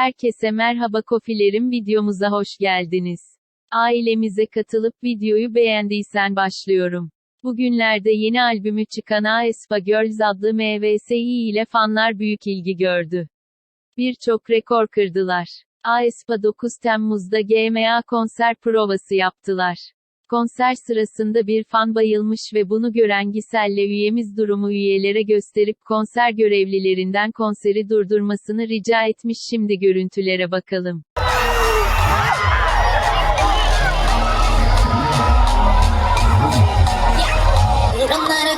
Herkese merhaba kofilerim videomuza hoş geldiniz. Ailemize katılıp videoyu beğendiysen başlıyorum. Bugünlerde yeni albümü çıkan aespa Girls adlı MVSI ile fanlar büyük ilgi gördü. Birçok rekor kırdılar. aespa 9 Temmuz'da GMA konser provası yaptılar. Konser sırasında bir fan bayılmış ve bunu gören Gisel'le üyemiz durumu üyelere gösterip konser görevlilerinden konseri durdurmasını rica etmiş şimdi görüntülere bakalım. Yorumlara.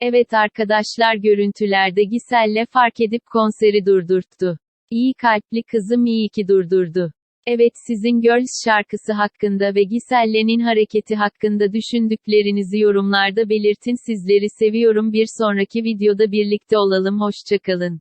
Evet arkadaşlar görüntülerde Gisel'le fark edip konseri durdurttu. İyi kalpli kızım iyi ki durdurdu. Evet sizin Girls şarkısı hakkında ve Gisel'le'nin hareketi hakkında düşündüklerinizi yorumlarda belirtin sizleri seviyorum bir sonraki videoda birlikte olalım hoşçakalın.